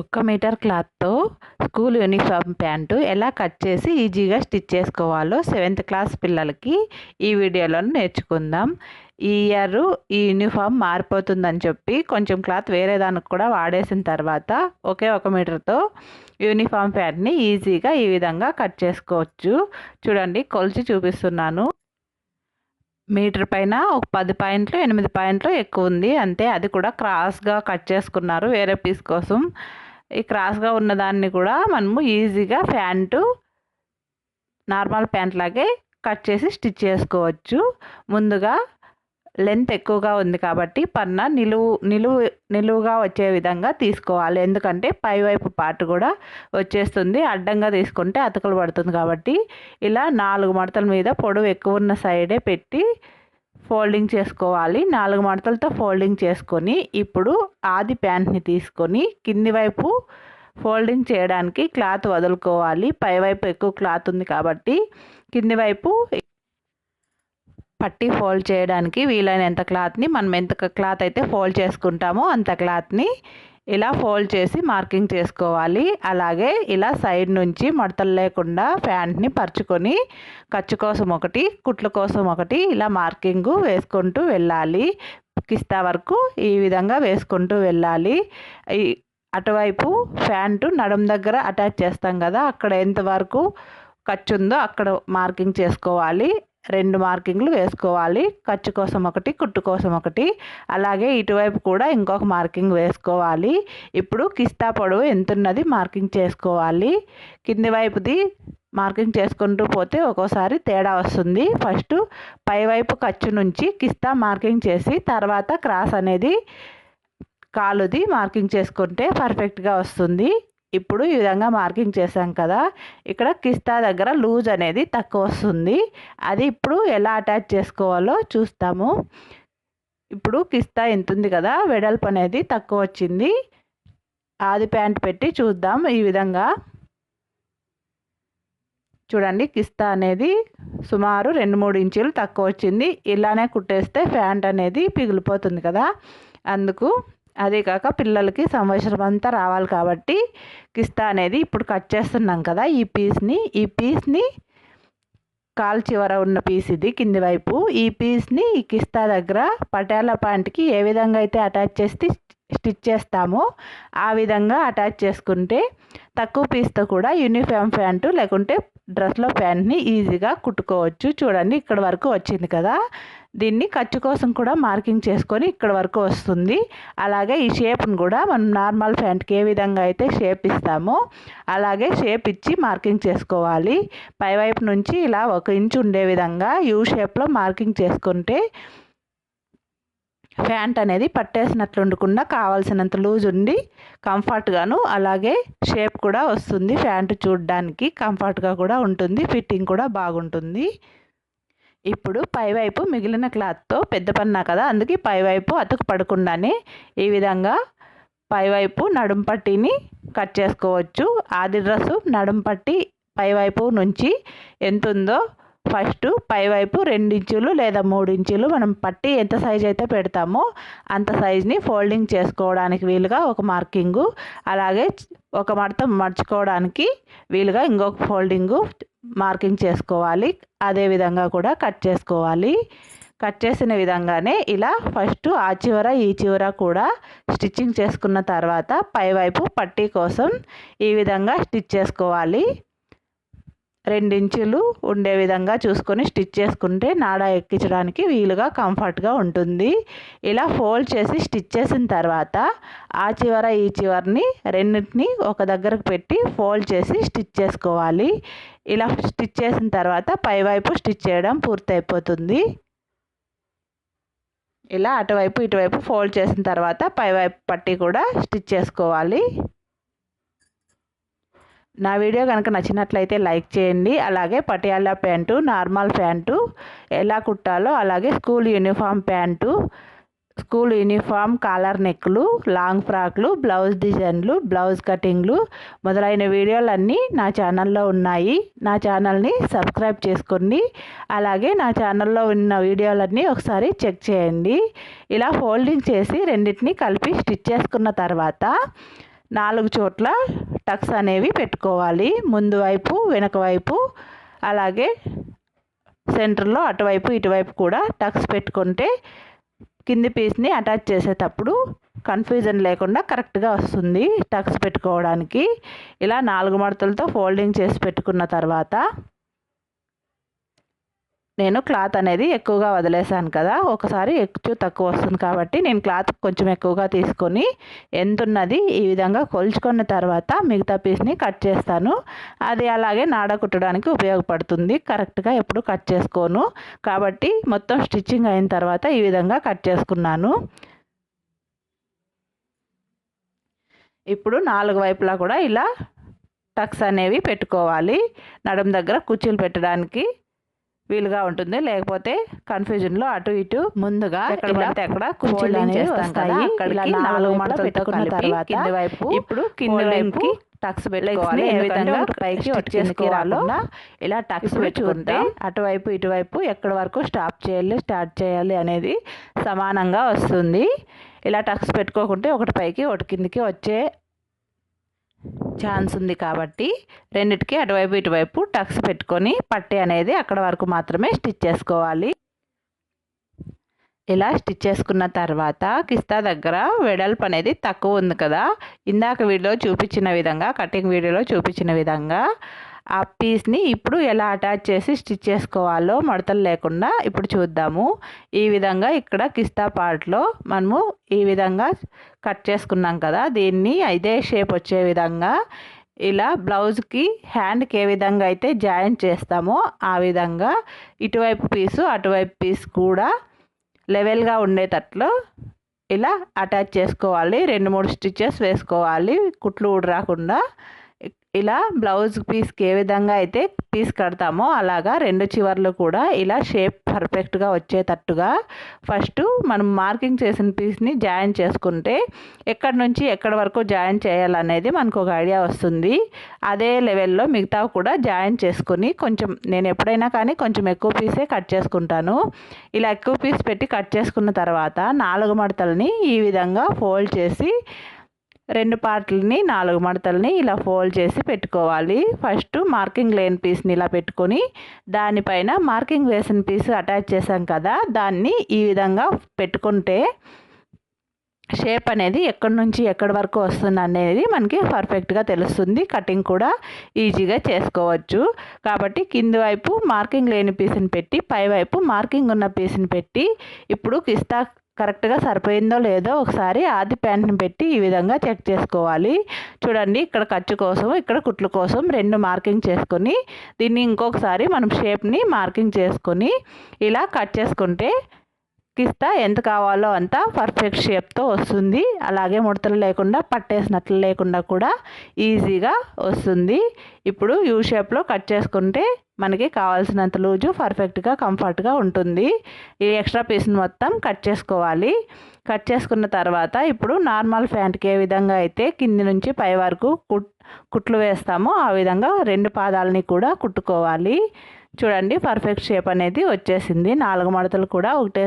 ఒక్క మీటర్ క్లాత్తో school uniform pant ఎలా కట్ చేసి ఈజీగా స్టిచ్ చేసుకోవాలో సెవెంత్ క్లాస్ పిల్లలకి ఈ వీడియోలో నేర్చుకుందాం. ఈ ఇయర్ ఈ యూనిఫామ్ మారిపోతుందని చెప్పి కొంచెం క్లాత్ వేరే దానికి కూడా వాడేసిన తర్వాత ఒకే ఒక మీటర్తో యూనిఫామ్ ప్యాంట్ని ఈజీగా ఈ విధంగా కట్ చేసుకోవచ్చు. చూడండి కొలిచి చూపిస్తున్నాను. మీటర్ పైన ఒక పది పాయింట్లు ఎనిమిది పాయింట్లు ఎక్కువ ఉంది. అంతే అది కూడా క్రాస్గా కట్ చేసుకున్నారు వేరే పీస్ కోసం. ఈ క్రాస్గా ఉన్నదాన్ని కూడా మనము ఈజీగా ప్యాంటు నార్మల్ ప్యాంట్ లాగే కట్ చేసి స్టిచ్ చేసుకోవచ్చు. ముందుగా లెంత్ ఎక్కువగా ఉంది కాబట్టి పన్న నిలువు నిలువు నిలువుగా వచ్చే విధంగా తీసుకోవాలి. ఎందుకంటే పైవైపు పార్ట్ కూడా వచ్చేస్తుంది. అడ్డంగా తీసుకుంటే అతకలు పడుతుంది కాబట్టి ఇలా నాలుగు మడతల మీద పొడవు ఎక్కువ ఉన్న సైడే పెట్టి ఫోల్డింగ్ చేసుకోవాలి. నాలుగు మడతలతో ఫోల్డింగ్ చేసుకొని ఇప్పుడు ఆది ప్యాంట్ని తీసుకొని కింది వైపు ఫోల్డింగ్ చేయడానికి క్లాత్ వదులుకోవాలి. పైవైపు ఎక్కువ క్లాత్ ఉంది కాబట్టి కింది వైపు పట్టి ఫోల్డ్ చేయడానికి వీలైనంత క్లాత్ని మనం ఎంత క్లాత్ అయితే ఫోల్డ్ చేసుకుంటామో అంత క్లాత్ని ఇలా ఫోల్డ్ చేసి మార్కింగ్ చేసుకోవాలి. అలాగే ఇలా సైడ్ నుంచి మడతలు లేకుండా ప్యాంట్ని పరుచుకొని ఖర్చు కోసం ఒకటి కుట్ల కోసం ఒకటి ఇలా మార్కింగ్ వేసుకుంటూ వెళ్ళాలి. కిస్తా వరకు ఈ విధంగా వేసుకుంటూ వెళ్ళాలి. అటువైపు ప్యాంటు నడుం దగ్గర అటాచ్ చేస్తాం కదా అక్కడ ఎంతవరకు ఖర్చు ఉందో అక్కడ మార్కింగ్ చేసుకోవాలి. రెండు మార్కింగ్లు వేసుకోవాలి. ఖర్చు కోసం ఒకటి కుట్టు కోసం ఒకటి. అలాగే ఇటువైపు కూడా ఇంకొక మార్కింగ్ వేసుకోవాలి. ఇప్పుడు కిస్తా పొడవు ఎంతున్నది మార్కింగ్ చేసుకోవాలి. కింది వైపుది మార్కింగ్ చేసుకుంటూ పోతే ఒక్కోసారి తేడా వస్తుంది. ఫస్ట్ పైవైపు ఖర్చు నుంచి కిస్తా మార్కింగ్ చేసి తర్వాత క్రాస్ అనేది కాలుది మార్కింగ్ చేసుకుంటే పర్ఫెక్ట్గా వస్తుంది. ఇప్పుడు ఈ విధంగా మార్కింగ్ చేసాం కదా ఇక్కడ కిస్తా దగ్గర లూజ్ అనేది తక్కువ వస్తుంది. అది ఇప్పుడు ఎలా అటాచ్ చేసుకోవాలో చూస్తాము. ఇప్పుడు కిస్తా ఎంత ఉంది కదా వెడల్పు అనేది తక్కువ వచ్చింది. ఆది ప్యాంట్ పెట్టి చూద్దాం ఈ విధంగా. చూడండి కిస్తా అనేది సుమారు రెండు మూడు ఇంచులు తక్కువ వచ్చింది. ఇలానే కుట్టేస్తే ప్యాంట్ అనేది పిగిలిపోతుంది కదా అందుకు అదే కాక పిల్లలకి సంవత్సరం అంతా రావాలి కాబట్టి కిస్తా అనేది ఇప్పుడు కట్ చేస్తున్నాం కదా ఈ పీస్ని. ఈ పీస్ని కాల్ చివర ఉన్న పీస్ ఇది కింది వైపు. ఈ పీస్ని ఈ కిస్తా దగ్గర పటాల ప్యాంట్కి ఏ విధంగా అయితే అటాచ్ చేసి స్టిచ్ చేస్తామో ఆ విధంగా అటాచ్ చేసుకుంటే తక్కువ పీస్తో కూడా యూనిఫామ్ ప్యాంటు లేకుంటే డ్రెస్లో ప్యాంట్ని ఈజీగా కుట్టుకోవచ్చు. చూడండి ఇక్కడ వరకు వచ్చింది కదా. దీన్ని ఖర్చు కోసం కూడా మార్కింగ్ చేసుకొని ఇక్కడ వరకు వస్తుంది. అలాగే ఈ షేప్ను కూడా మనం నార్మల్ ప్యాంట్కి ఏ విధంగా అయితే షేప్ ఇస్తామో అలాగే షేప్ ఇచ్చి మార్కింగ్ చేసుకోవాలి. పైవైపు నుంచి ఇలా ఒక ఇంచు ఉండే విధంగా యూ షేప్లో మార్కింగ్ చేసుకుంటే ప్యాంట్ అనేది పట్టేసినట్లు ఉండకుండా కావాల్సినంత లూజ్ ఉండి కంఫర్ట్గాను అలాగే షేప్ కూడా వస్తుంది. ప్యాంటు చూడడానికి కంఫర్ట్గా కూడా ఉంటుంది. ఫిట్టింగ్ కూడా బాగుంటుంది. ఇప్పుడు పైవైపు మిగిలిన క్లాత్తో పెద్ద పన్నా కదా అందుకే పైవైపు అతుకు పడకుండానే ఈ విధంగా పైవైపు నడుం పట్టీని కట్ చేసుకోవచ్చు. ఆది డ్రెస్సు నడుం పట్టి పైవైపు నుంచి ఎంత ఉందో ఫస్ట్ పైవైపు రెండు ఇంచులు లేదా మూడు ఇంచులు మనం పట్టి ఎంత సైజ్ అయితే పెడతామో అంత సైజ్ని ఫోల్డింగ్ చేసుకోవడానికి వీలుగా ఒక మార్కింగు అలాగే ఒక మడత మర్చుకోవడానికి వీలుగా ఇంకొక ఫోల్డింగు మార్కింగ్ చేసుకోవాలి. అదే విధంగా కూడా కట్ చేసుకోవాలి. కట్ చేసిన విధంగానే ఇలా ఫస్ట్ ఆ చివర ఈ చివర కూడా స్టిచ్చింగ్ చేసుకున్న తర్వాత పైవైపు పట్టీ కోసం ఈ విధంగా స్టిచ్ చేసుకోవాలి. రెండించులు ఉండే విధంగా చూసుకొని స్టిచ్ చేసుకుంటే నాడ ఎక్కించడానికి వీలుగా కంఫర్ట్గా ఉంటుంది. ఇలా ఫోల్డ్ చేసి స్టిచ్ చేసిన తర్వాత ఆ చివర ఈ చివరిని రెండింటిని ఒక దగ్గరకు పెట్టి ఫోల్డ్ చేసి స్టిచ్ చేసుకోవాలి. ఇలా స్టిచ్ చేసిన తర్వాత పైవైపు స్టిచ్ చేయడం పూర్తయిపోతుంది. ఇలా అటువైపు ఇటువైపు ఫోల్డ్ చేసిన తర్వాత పైవైపు పట్టి కూడా స్టిచ్ చేసుకోవాలి. నా వీడియో కనుక నచ్చినట్లయితే లైక్ చేయండి. అలాగే పటియాలా ప్యాంటు నార్మల్ ప్యాంటు ఎలా కుట్టాలో అలాగే school uniform pant school uniform collar నెక్లు long ఫ్రాక్లు బ్లౌజ్ డిజైన్లు బ్లౌజ్ కటింగ్లు మొదలైన వీడియోలన్నీ నా ఛానల్లో ఉన్నాయి. నా ఛానల్ని సబ్స్క్రైబ్ చేసుకోండి అలాగే నా ఛానల్లో ఉన్న వీడియోలన్నీ ఒకసారి చెక్ చేయండి. ఇలా ఫోల్డింగ్ చేసి రెండింటిని కలిపి స్టిచ్ చేసుకున్న తర్వాత నాలుగు చోట్ల టక్స్ అనేవి పెట్టుకోవాలి. ముందు వైపు వెనక వైపు అలాగే సెంటర్లో అటువైపు ఇటువైపు కూడా టక్స్ పెట్టుకుంటే కింది పీస్ని అటాచ్ చేసేటప్పుడు కన్ఫ్యూజన్ లేకుండా కరెక్ట్గా వస్తుంది టక్స్ పెట్టుకోవడానికి. ఇలా నాలుగు మడతలతో ఫోల్డింగ్ చేసి పెట్టుకున్న తర్వాత నేను క్లాత్ అనేది ఎక్కువగా వదిలేసాను కదా ఒకసారి ఎక్కువ తక్కువ వస్తుంది కాబట్టి నేను క్లాత్ కొంచెం ఎక్కువగా తీసుకొని ఎంత ఉన్నది ఈ విధంగా కొలుచుకున్న తర్వాత మిగతా పీస్ని కట్ చేస్తాను. అది అలాగే నాడ కుట్టడానికి ఉపయోగపడుతుంది. కరెక్ట్గా ఎప్పుడు కట్ చేసుకోను. కాబట్టి మొత్తం స్టిచ్చింగ్ అయిన తర్వాత ఈ విధంగా కట్ చేసుకున్నాను. ఇప్పుడు నాలుగు వైపులా కూడా ఇలా టక్స్ అనేవి పెట్టుకోవాలి. నడుం దగ్గర కుర్చీలు పెట్టడానికి వీలుగా ఉంటుంది. లేకపోతే కన్ఫ్యూజన్లో అటు ఇటు ముందుగా ఎక్కడ పడితే అక్కడ కుర్చీలు అనేవి వస్తాయి. అక్కడికి నాలుగు మడతలు పెట్టుకున్న తర్వాత కింది వైపు ఇప్పుడు కింది వైపుకి టక్స్ పెట్టుకోవాలి. ఏ విధంగా పైకి చేసుకోవాలో ఇలా టక్స్ పెట్టుకుంటే అటువైపు ఇటువైపు ఎక్కడి వరకు స్టాప్ చేయాలి స్టార్ట్ చేయాలి అనేది సమానంగా వస్తుంది. ఇలా టక్స్ పెట్టుకోకుంటే ఒకటి పైకి ఒకటి కిందికి వచ్చే ఛాన్స్ ఉంది కాబట్టి రెండిటికి అటువైపు ఇటువైపు టక్స్ పెట్టుకొని పట్టి అనేది అక్కడ వరకు మాత్రమే స్టిచ్ చేసుకోవాలి. ఇలా స్టిచ్ చేసుకున్న తర్వాత కిస్తా దగ్గర వెడల్పు అనేది తక్కువ ఉంది కదా. ఇందాక వీడియోలో చూపించిన విధంగా కటింగ్ వీడియోలో చూపించిన విధంగా ఆ పీస్ని ఇప్పుడు ఎలా అటాచ్ చేసి స్టిచ్ చేసుకోవాలో మడతలు లేకుండా ఇప్పుడు చూద్దాము. ఈ విధంగా ఇక్కడ కిస్తా పార్ట్లో మనము ఈ విధంగా కట్ చేసుకున్నాం కదా. దీన్ని ఇదే షేప్ వచ్చే విధంగా ఇలా బ్లౌజ్కి హ్యాండ్కి ఏ విధంగా అయితే జాయింట్ చేస్తామో ఆ విధంగా ఇటువైపు పీసు అటువైపు పీస్ కూడా లెవెల్గా ఉండేటట్లు ఇలా అటాచ్ చేసుకోవాలి. రెండు మూడు స్టిచెస్ వేసుకోవాలి. కుట్లు ఊడరాకుండా ఇలా బ్లౌజ్ పీస్కి ఏ విధంగా అయితే పీస్ కడతామో అలాగా రెండు చివర్లు కూడా ఇలా షేప్ పర్ఫెక్ట్గా వచ్చేటట్టుగా ఫస్ట్ మనం మార్కింగ్ చేసిన పీస్ని జాయిన్ చేసుకుంటే ఎక్కడి నుంచి ఎక్కడి వరకు జాయిన్ చేయాలనేది మనకు ఒక ఐడియా వస్తుంది. అదే లెవెల్లో మిగతా కూడా జాయిన్ చేసుకుని కొంచెం నేను ఎప్పుడైనా కానీ కొంచెం ఎక్కువ పీసే కట్ చేసుకుంటాను. ఇలా ఎక్కువ పీస్ పెట్టి కట్ చేసుకున్న తర్వాత నాలుగు మడతలని ఈ విధంగా ఫోల్డ్ చేసి రెండు పార్ట్లని నాలుగు మడతల్ని ఇలా ఫోల్డ్ చేసి పెట్టుకోవాలి. ఫస్ట్ మార్కింగ్ లేని పీస్ని ఇలా పెట్టుకొని దానిపైన మార్కింగ్ వేసిన పీస్ అటాచ్ చేసాం కదా దాన్ని ఈ విధంగా పెట్టుకుంటే షేప్ అనేది ఎక్కడి నుంచి ఎక్కడి వరకు వస్తుంది అనేది మనకి పర్ఫెక్ట్గా తెలుస్తుంది. కటింగ్ కూడా ఈజీగా చేసుకోవచ్చు. కాబట్టి కింది వైపు మార్కింగ్ లేని పీస్ని పెట్టి పై వైపు మార్కింగ్ ఉన్న పీస్ని పెట్టి ఇప్పుడు కిస్తా కరెక్ట్గా సరిపోయిందో లేదో ఒకసారి ఆది ప్యాంట్ని పెట్టి ఈ విధంగా చెక్ చేసుకోవాలి. చూడండి ఇక్కడ ఖర్చు కోసం ఇక్కడ కుట్లు కోసం రెండు మార్కింగ్ చేసుకొని దీన్ని ఇంకొకసారి మనం షేప్ని మార్కింగ్ చేసుకొని ఇలా కట్ చేసుకుంటే కిస్తా ఎంత కావాలో అంత పర్ఫెక్ట్ షేప్తో వస్తుంది. అలాగే ముడతలు లేకుండా పట్టేసినట్లు లేకుండా కూడా ఈజీగా వస్తుంది. ఇప్పుడు యూ షేప్లో కట్ చేసుకుంటే మనకి కావాల్సినంత లూజు పర్ఫెక్ట్గా కంఫర్ట్గా ఉంటుంది. ఈ ఎక్స్ట్రా పీస్ని మొత్తం కట్ చేసుకోవాలి. కట్ చేసుకున్న తర్వాత ఇప్పుడు నార్మల్ ప్యాంట్కి ఏ విధంగా అయితే కింది నుంచి పై వరకు కుట్ కుట్లు వేస్తామో ఆ విధంగా రెండు పాదాలని కూడా కుట్టుకోవాలి. చూడండి పర్ఫెక్ట్ షేప్ అనేది వచ్చేసింది. నాలుగు మడతలు కూడా ఒకటే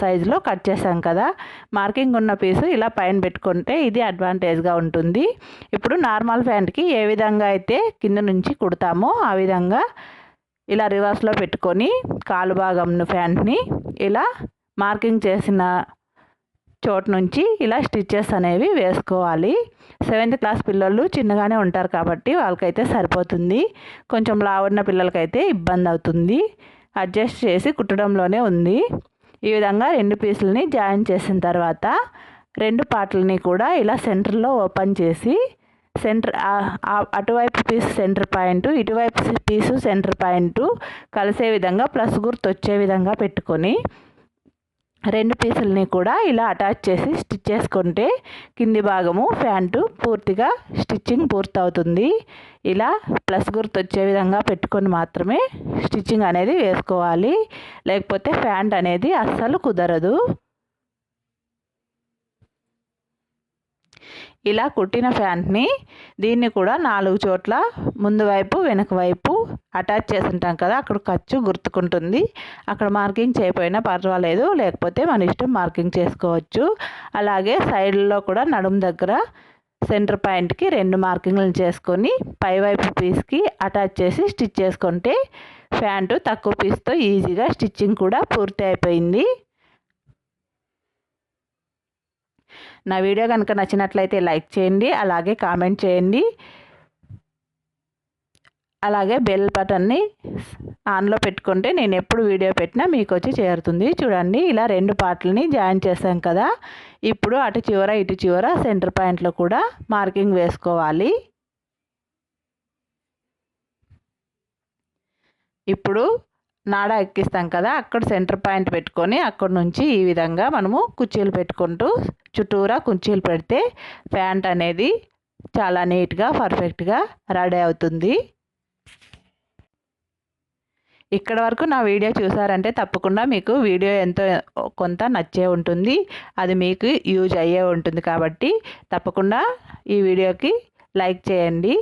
సైజులో కట్ చేసాం కదా. మార్కింగ్ ఉన్న పీసు ఇలా పైన పెట్టుకుంటే ఇది అడ్వాంటేజ్గా ఉంటుంది. ఇప్పుడు నార్మల్ ప్యాంట్కి ఏ విధంగా అయితే కింద నుంచి కుడతామో ఆ విధంగా ఇలా రివర్స్లో పెట్టుకొని కాలు భాగం ప్యాంట్ని ఇలా మార్కింగ్ చేసిన చోటు నుంచి ఇలా స్టిచ్చెస్ అనేవి వేసుకోవాలి. సెవెంత్ క్లాస్ పిల్లలు చిన్నగానే ఉంటారు కాబట్టి వాళ్ళకైతే సరిపోతుంది. కొంచెం లావున్న పిల్లలకైతే ఇబ్బంది అవుతుంది. అడ్జస్ట్ చేసి కుట్టడంలోనే ఉంది. ఈ విధంగా రెండు పీసులని జాయిన్ చేసిన తర్వాత రెండు పార్ట్లని కూడా ఇలా సెంటర్లో ఓపెన్ చేసి సెంటర్ అటువైపు పీస్ సెంటర్ పాయింట్ ఇటువైపు పీసు సెంటర్ పాయింట్ కలిసే విధంగా ప్లస్ గుర్తు వచ్చే విధంగా పెట్టుకొని రెండు పీసులని కూడా ఇలా అటాచ్ చేసి స్టిచ్ చేసుకుంటే కింది భాగము ప్యాంటు పూర్తిగా స్టిచ్చింగ్ పూర్తవుతుంది. ఇలా ప్లస్ గుర్తు వచ్చే విధంగా పెట్టుకొని మాత్రమే స్టిచ్చింగ్ అనేది వేసుకోవాలి. లేకపోతే ప్యాంట్ అనేది అస్సలు కుదరదు. ఇలా కుట్టిన ప్యాంట్ని దీన్ని కూడా నాలుగు చోట్ల ముందు వైపు వెనక వైపు అటాచ్ చేసి ఉంటాం కదా అక్కడ ఖర్చు గుర్తుకుంటుంది. అక్కడ మార్కింగ్ చేయపోయినా పర్వాలేదు లేకపోతే మన ఇష్టం మార్కింగ్ చేసుకోవచ్చు. అలాగే సైడ్లో కూడా నడుము దగ్గర సెంటర్ పాయింట్కి రెండు మార్కింగ్లను చేసుకొని పైవైపు పీస్కి అటాచ్ చేసి స్టిచ్ చేసుకుంటే ప్యాంటు తక్కువ పీస్తో ఈజీగా స్టిచ్చింగ్ కూడా పూర్తి అయిపోయింది. నా వీడియో కనుక నచ్చినట్లయితే లైక్ చేయండి అలాగే కామెంట్ చేయండి. అలాగే బెల్ బటన్ని ఆన్లో పెట్టుకుంటే నేను ఎప్పుడు వీడియో పెట్టినా మీకు వచ్చి చేరుతుంది. చూడండి ఇలా రెండు పార్ట్లని జాయిన్ చేసాం కదా. ఇప్పుడు అటు చివర ఇటు చివర సెంటర్ పాయింట్లో కూడా మార్కింగ్ వేసుకోవాలి. ఇప్పుడు నాడ ఎక్కిస్తాం కదా అక్కడ సెంటర్ పాయింట్ పెట్టుకొని అక్కడ నుంచి ఈ విధంగా మనము కుర్చీలు పెట్టుకుంటూ చుట్టూరా కుర్చీలు పెడితే ప్యాంట్ అనేది చాలా నీట్గా పర్ఫెక్ట్గా రెడీ అవుతుంది. ఇక్కడ వరకు నా వీడియో చూసారంటే తప్పకుండా మీకు వీడియో ఎంతో కొంత నచ్చే ఉంటుంది. అది మీకు యూజ్ అయ్యే ఉంటుంది కాబట్టి తప్పకుండా ఈ వీడియోకి లైక్ చేయండి.